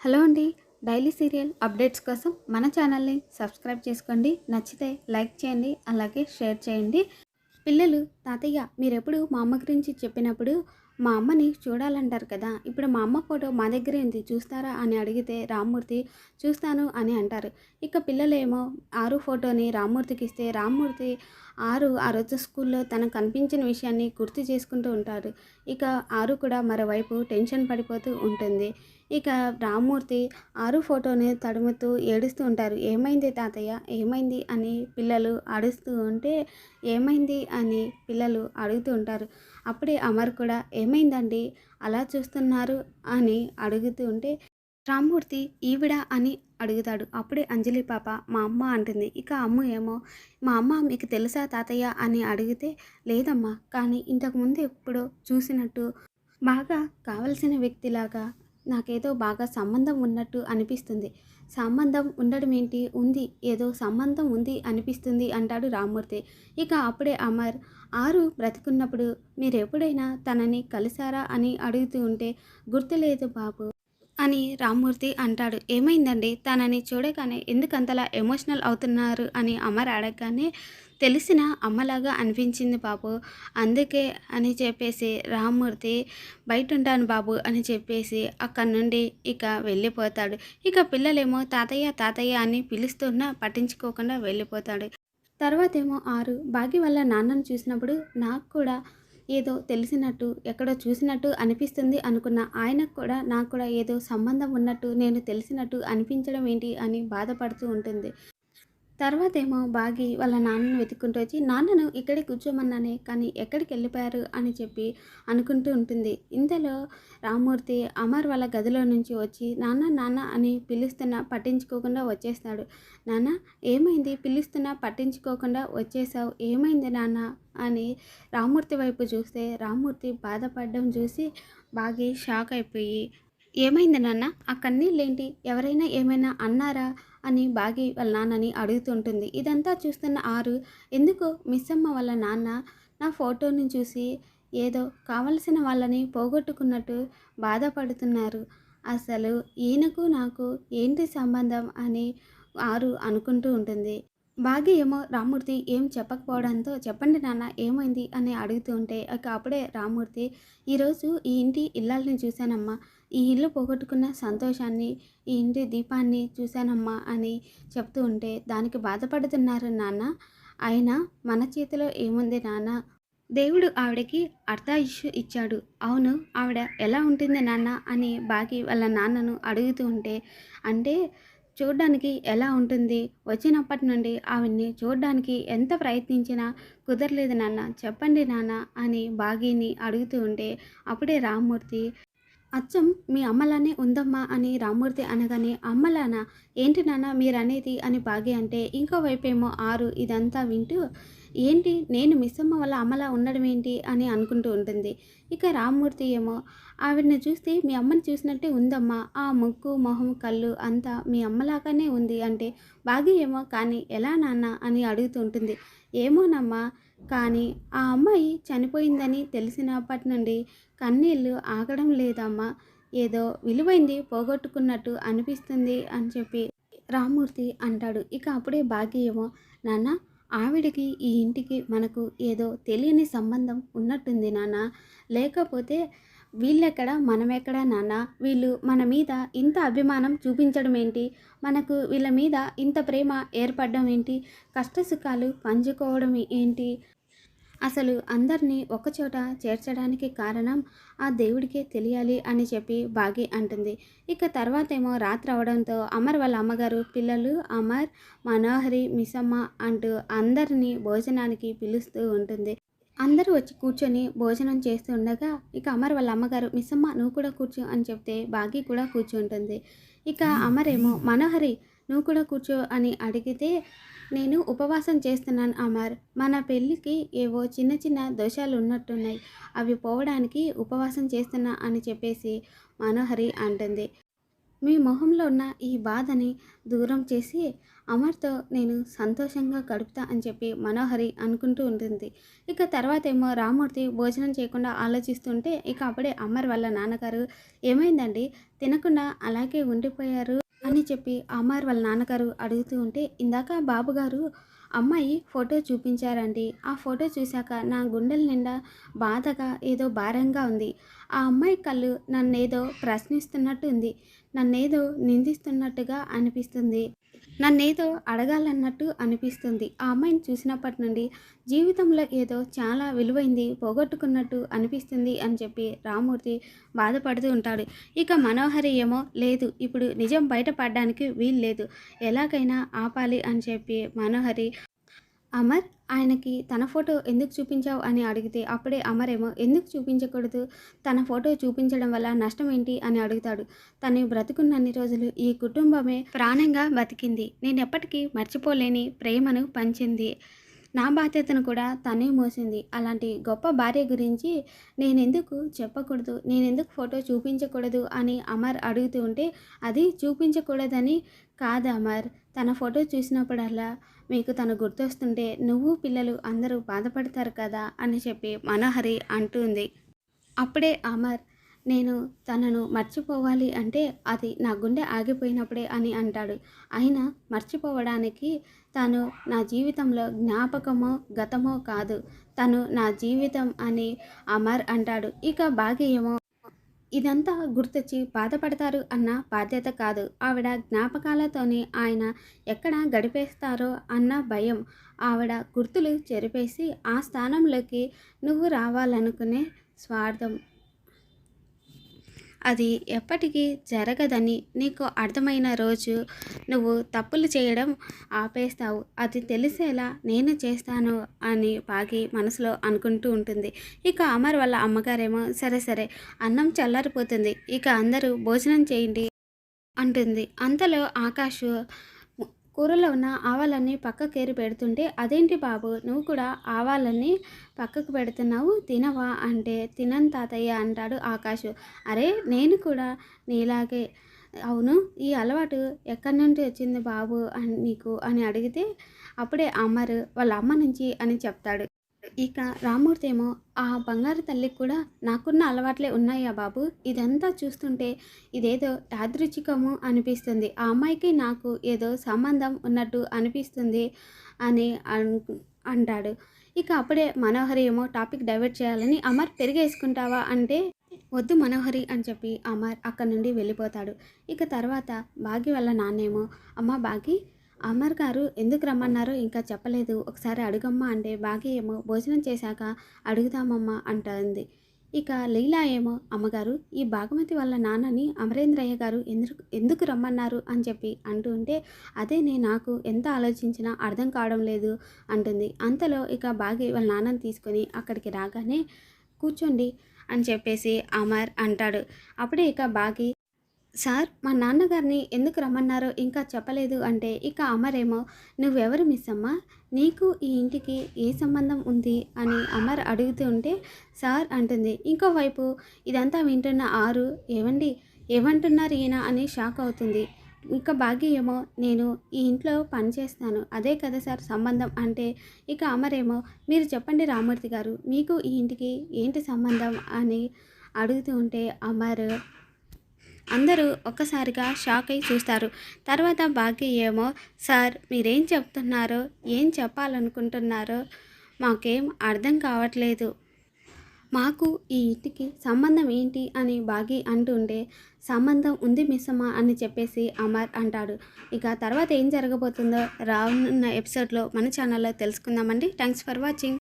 Hello అండి daily serial updates కోసం మన ఛానల్ని సబ్స్క్రైబ్ చేసుకోండి. నచ్చితే లైక్ చేయండి అలాగే షేర్ చేయండి. పిల్లలు తాతయ్య మీరెప్పుడు మా అమ్మ గురించి చెప్పినప్పుడు మా అమ్మని చూడాలంటారు కదా? ఇప్పుడు మా అమ్మ ఫోటో మా దగ్గర ఉంది చూస్తారా అని అడిగితే రామ్మూర్తి చూస్తాను అని అంటారు. ఇక పిల్లలేమో ఆరు ఫోటోని రామ్మూర్తికి ఇస్తే రామ్మూర్తి ఆరు ఆ రోజు స్కూల్లో తనకు కనిపించిన విషయాన్ని గుర్తు చేసుకుంటూ ఉంటారు. ఇక ఆరు కూడా మరోవైపు టెన్షన్ పడిపోతూ ఉంటుంది. ఇక రామ్మూర్తి ఆరు ఫోటోని తడుముతూ ఏడుస్తూ ఉంటారు. ఏమైంది తాతయ్య? ఏమైంది? అని పిల్లలు అడుస్తూ ఉంటే ఏమైంది? అని పిల్లలు అడుగుతూ ఉంటారు. అప్పుడే అమర్ కూడా ఏమైందండి? అలా చూస్తున్నారు? అని అడుగుతూ ఉంటే రామ్మూర్తి ఈవిడ అని అడుగుతాడు. అప్పుడే అంజలి పాప మా అమ్మ అంటుంది. ఇక అమ్మ ఏమో మా అమ్మ మీకు తెలుసా తాతయ్య? అని అడిగితే లేదమ్మా కానీ ఇంతకుముందు ఎప్పుడో చూసినట్టు బాగా కావలసిన వ్యక్తిలాగా నాకేదో బాగా సంబంధం ఉన్నట్టు అనిపిస్తుంది. సంబంధం ఉండడం ఏంటి? ఉంది. ఏదో సంబంధం ఉంది అనిపిస్తుంది అంటాడు రామ్మూర్తి. ఇక అప్పుడే అమర్ ఆరు బ్రతికున్నప్పుడు మీరు ఎప్పుడైనా తనని కలిశారా అని అడుగుతూ ఉంటే గుర్తులేదు బాబు అని రామ్మూర్తి అంటాడు. ఏమైందండి? తనని చూడగానే ఎందుకంతలా ఎమోషనల్ అవుతున్నారు అని అమర్ అడగగానే తెలిసిన అమ్మలాగా అనిపించింది బాబు. అందుకే అని చెప్పేసి రామ్మూర్తి బయట ఉంటాను బాబు అని చెప్పేసి అక్కడి నుండి ఇక వెళ్ళిపోతాడు. ఇక పిల్లలేమో తాతయ్య తాతయ్య అని పిలుస్తున్నా పట్టించుకోకుండా వెళ్ళిపోతాడు. తర్వాత ఏమో ఆరు భాగ్య వల్ల నాన్నను చూసినప్పుడు నాకు కూడా ఏదో తెలిసినట్టు ఎక్కడో చూసినట్టు అనిపిస్తుంది అనుకున్న ఆయనకు కూడా నాకు కూడా ఏదో సంబంధం ఉన్నట్టు నేను తెలిసినట్టు అనిపించడం ఏంటి అని బాధపడుతూ ఉంటుంది. తర్వాత ఏమో బాగి వాళ్ళ నాన్నను వెతుక్కుంటూ వచ్చి నాన్నను ఇక్కడే కూర్చోమన్నానే కానీ ఎక్కడికి వెళ్ళిపోయారు? అని చెప్పి అనుకుంటూ ఉంటుంది. ఇంతలో రామూర్తి అమర్ వాళ్ళ గదిలో నుంచి వచ్చి నాన్న నాన్న అని పిలుస్తున్నా పట్టించుకోకుండా వచ్చేస్తాడు. నాన్న ఏమైంది? పిలుస్తున్నా పట్టించుకోకుండా వచ్చేసావు. ఏమైంది నాన్న? అని రామూర్తి వైపు చూస్తే రామ్మూర్తి బాధపడడం చూసి బాగి షాక్ అయిపోయి ఏమైంది నాన్న? ఆ కన్నీళ్ళేంటి? ఎవరైనా ఏమైనా అన్నారా? అని బాగి వాళ్ళ నాన్నని అడుగుతుంటుంది. ఇదంతా చూస్తున్న ఆరు ఎందుకు మిస్ అమ్మ వాళ్ళ నాన్న నా ఫోటోని చూసి ఏదో కావలసిన వాళ్ళని పోగొట్టుకున్నట్టు బాధపడుతున్నారు. అసలు ఈయనకు నాకు ఏంటి సంబంధం అని ఆరు అనుకుంటూ ఉంటుంది. బాగి ఏమో రామూర్తి ఏం చెప్పకపోవడంతో చెప్పండి నాన్న ఏమైంది? అని అడుగుతూ ఉంటే ఇక అప్పుడే రామూర్తి ఈరోజు ఈ ఇంటి ఇల్లాలని చూశానమ్మా. ఈ ఇల్లు పోగొట్టుకున్న సంతోషాన్ని ఈ ఇంటి దీపాన్ని చూశానమ్మా అని చెప్తూ ఉంటే దానికి బాధపడుతున్నారు నాన్న. ఆయన మన చేతిలో ఏముంది నాన్న? దేవుడు ఆవిడకి అర్ధాయుష్ ఇచ్చాడు. అవును ఆవిడ ఎలా ఉంటుంది నాన్న అని బాకి వాళ్ళ నాన్నను అడుగుతూ ఉంటే అంటే చూడడానికి ఎలా ఉంటుంది? వచ్చినప్పటి నుండి ఆవిడ్ని చూడడానికి ఎంత ప్రయత్నించినా కుదరలేదు నాన్న. చెప్పండి నాన్న అని బాగీని అడుగుతూ ఉంటే అప్పుడే రామ్మూర్తి అచ్చం మీ అమ్మలానే ఉందమ్మా అని రామ్మూర్తి అనగానే అమ్మలానా ఏంటి నాన్న మీరనేది? అని బాగి అంటే ఇంకో వైపేమో ఆరు ఇదంతా వింటూ ఏంటి నేను మిస్ అమ్మ వల్ల అమ్మలా ఉండడం ఏంటి అని అనుకుంటూ ఉంటుంది. ఇక రామ్మూర్తి ఏమో ఆవిడని చూస్తే మీ అమ్మని చూసినట్టే ఉందమ్మా. ఆ ముక్కు మొహం కళ్ళు అంతా మీ అమ్మలాగానే ఉంది అంటే బాగి ఏమో కానీ ఎలా నాన్న? అని అడుగుతూ ఉంటుంది. ఏమోనమ్మా కానీ ఆ అమ్మాయి చనిపోయిందని తెలిసినప్పటి నుండి కన్నీళ్ళు ఆగడం లేదమ్మా. ఏదో విలువైంది పోగొట్టుకున్నట్టు అనిపిస్తుంది అని చెప్పి రామూర్తి అంటాడు. ఇక అప్పుడే భాగ్యమో నాన్న ఆవిడకి ఈ ఇంటికి మనకు ఏదో తెలియని సంబంధం ఉన్నట్టుంది నాన్న. లేకపోతే వీళ్ళెక్కడ? మనమెక్కడ నాన్న? వీళ్ళు మన మీద ఇంత అభిమానం చూపించడం ఏంటి? మనకు వీళ్ళ మీద ఇంత ప్రేమ ఏర్పడడం ఏంటి? కష్టసుఖాలు పంచుకోవడం ఏంటి? అసలు అందరినీ ఒకచోట చేర్చడానికి కారణం ఆ దేవుడికే తెలియాలి అని చెప్పి బాగి అంటుంది. ఇక తర్వాత ఏమో రాత్రి అవడంతో అమర్ వాళ్ళ అమ్మగారు పిల్లలు అమర్ మనోహరి మిసమ్మ అంటూ అందరినీ భోజనానికి పిలుస్తూ ఉంటుంది. అందరూ వచ్చి కూర్చొని భోజనం చేస్తూ ఉండగా ఇక అమర్ వాళ్ళ అమ్మగారు మిస్సమ్మ నువ్వు కూడా కూర్చో అని చెప్తే బాగి కూడా కూర్చుంటుంది. ఇక అమర్ ఏమో మనోహరి నువ్వు కూడా కూర్చో అని అడిగితే నేను ఉపవాసం చేస్తున్నాను అమర్. మన పెళ్ళికి ఏవో చిన్న చిన్న దోషాలు ఉన్నట్టున్నాయి. అవి పోవడానికి ఉపవాసం చేస్తున్నా అని చెప్పేసి మనోహరి అంటుంది. మీ మొహంలో ఉన్న ఈ బాధని దూరం చేసి అమర్తో నేను సంతోషంగా గడుపుతా అని చెప్పి మనోహరి అనుకుంటూ ఉంటుంది. ఇక తర్వాత ఏమో రామూర్తి భోజనం చేయకుండా ఆలోచిస్తుంటే ఇక అప్పుడే అమర్ వాళ్ళ నాన్నగారు ఏమైందండి? తినకుండా అలాగే ఉండిపోయారు? అని చెప్పి అమర్ వాళ్ళ నాన్నగారు అడుగుతూ ఉంటే ఇందాక బాబుగారు అమ్మాయి ఫోటో చూపించారండి. ఆ ఫోటో చూశాక నా గుండెల నిండా బాధగా ఏదో భారంగా ఉంది. ఆ అమ్మాయి కళ్ళు నన్నేదో ప్రశ్నిస్తున్నట్టు ఉంది. నన్నేదో నిందిస్తున్నట్టుగా అనిపిస్తుంది. నన్నేదో అడగాలన్నట్టు అనిపిస్తుంది. ఆ అమ్మాయిని చూసినప్పటి నుండి జీవితంలో ఏదో చాలా విలువైంది పోగొట్టుకున్నట్టు అనిపిస్తుంది అని చెప్పి రామూర్తి బాధపడుతూ ఉంటాడు. ఇక మనోహరి ఏమో లేదు ఇప్పుడు నిజం బయటపడడానికి వీలు లేదు ఎలాగైనా ఆపాలి అని చెప్పి మనోహరి అమర్ ఆయనకి తన ఫోటో ఎందుకు చూపించావు అని అడిగితే అప్పుడే అమర్ ఏమో ఎందుకు చూపించకూడదు? తన ఫోటో చూపించడం వల్ల నష్టం ఏంటి అని అడుగుతాడు. తను బ్రతుకున్నన్ని రోజులు ఈ కుటుంబమే ప్రాణంగా బతికింది. నేను ఎప్పటికీ మర్చిపోలేని ప్రేమను పంచింది. నా బాధ్యతను కూడా తనే మోసింది. అలాంటి గొప్ప భార్య గురించి నేనెందుకు చెప్పకూడదు? నేనెందుకు ఫోటో చూపించకూడదు? అని అమర్ అడుగుతూ ఉంటే అది చూపించకూడదని కాదు అమర్. తన ఫోటో చూసినప్పుడల్లా మీకు తను గుర్తొస్తుంటే నువ్వు పిల్లలు అందరూ బాధపడతారు కదా? అని చెప్పి మనోహరి అంటుంది. అప్పుడే అమర్ నేను తనను మర్చిపోవాలి అంటే అది నా గుండె ఆగిపోయినప్పుడే అని అంటాడు. అయినా మర్చిపోవడానికి తను నా జీవితంలో జ్ఞాపకమో గతమో కాదు. తను నా జీవితం అని అమర్ అంటాడు. ఇక భాగ్యమో ఇదంతా గుర్తొచ్చి బాధపడతారు అన్న బాధ్యత కాదు. ఆవిడ జ్ఞాపకాలతోనే ఆయన ఎక్కడ గడిపేస్తారో అన్న భయం. ఆవిడ గుర్తులు చెరిపేసి ఆ స్థానంలోకి నువ్వు రావాలనుకునే స్వార్థం. అది ఎప్పటికీ జరగదని నీకు అర్థమైన రోజు నువ్వు తప్పులు చేయడం ఆపేస్తావు. అది తెలిసేలా నేను చేస్తాను అని బాగి మనసులో అనుకుంటూ ఉంటుంది. ఇక అమర్ వాళ్ళ అమ్మగారేమో సరే సరే అన్నం చల్లారిపోతుంది. ఇక అందరూ భోజనం చేయండి అంటుంది. అంతలో ఆకాష్ కూరలో ఉన్న ఆవాలన్నీ పక్కకేరి పెడుతుంటే అదేంటి బాబు నువ్వు కూడా ఆవాలన్నీ పక్కకు పెడుతున్నావు తినవా? అంటే తినని తాతయ్య అంటాడు ఆకాష్ అరే నేను కూడా నీలాగే అవును ఈ అలవాటు ఎక్కడి నుండి వచ్చింది బాబు అని నీకు? అని అడిగితే అప్పుడే అమ్మరు వాళ్ళ అమ్మ నుంచి అని చెప్తాడు. ఇక రామూర్తి ఏమో ఆ బంగారు తల్లికి కూడా నాకున్న అలవాట్లే ఉన్నాయా బాబు? ఇదంతా చూస్తుంటే ఇదేదో యాదృచ్ఛికము అనిపిస్తుంది. ఆ అమ్మాయికి నాకు ఏదో సంబంధం ఉన్నట్టు అనిపిస్తుంది అని అంటాడు. ఇక అప్పుడే మనోహరి ఏమో టాపిక్ డైవర్ట్ చేయాలని అమర్ పెరిగేసుకుంటావా అంటే వద్దు మనోహరి అని చెప్పి అమర్ అక్కడి నుండి వెళ్ళిపోతాడు. ఇక తర్వాత బాగి వల్ల నాన్నేమో అమ్మ బాగి అమర్ గారు ఎందుకు రమ్మన్నారో ఇంకా చెప్పలేదు. ఒకసారి అడుగమ్మా అంటే బాగా ఏమో భోజనం చేశాక అడుగుదామమ్మా అంటుంది. ఇక లీలా ఏమో అమ్మగారు ఈ భాగమతి వాళ్ళ నాన్నని అమరేంద్రయ్య గారు ఎందుకు ఎందుకు రమ్మన్నారు అని చెప్పి అంటూ ఉంటే అదేనే నాకు ఎంత ఆలోచించినా అర్థం కావడం లేదు అంటుంది. అంతలో ఇక బాగి వాళ్ళ నాన్నని తీసుకొని అక్కడికి రాగానే కూర్చోండి అని చెప్పేసి అమర్ అంటాడు. అప్పుడే ఇక బాగి సార్ మా నాన్నగారిని ఎందుకు రమ్మన్నారో ఇంకా చెప్పలేదు అంటే ఇక అమరేమో నువ్వెవరు మిస్ అమ్మా? నీకు ఈ ఇంటికి ఏ సంబంధం ఉంది? అని అమర్ అడుగుతూ ఉంటే సార్ అంటుంది. ఇంకోవైపు ఇదంతా వింటున్న ఆరు ఏవండి? ఏమంటున్నారు ఈయన? అని షాక్ అవుతుంది. ఇంకా భాగ్య ఏమో నేను ఈ ఇంట్లో పని చేస్తాను. అదే కదా సార్ సంబంధం అంటే ఇక అమరేమో మీరు చెప్పండి రామూర్తి గారు మీకు ఈ ఇంటికి ఏంటి సంబంధం? అని అడుగుతూ ఉంటే అమర్ అందరూ ఒక్కసారిగా షాక్ అయి చూస్తారు. తర్వాత భాగ్య ఏమో సార్ మీరేం చెప్తున్నారో ఏం చెప్పాలనుకుంటున్నారో మాకేం అర్థం కావట్లేదు. మాకు ఈ ఇంటికి సంబంధం ఏంటి? అని బాగి అంటుండే సంబంధం ఉంది మిస్సమ్మా అని చెప్పేసి అమర్ అంటాడు. ఇక తర్వాత ఏం జరగబోతుందో రానున్న ఎపిసోడ్లో మన ఛానల్లో తెలుసుకుందామండి. Thanks for watching.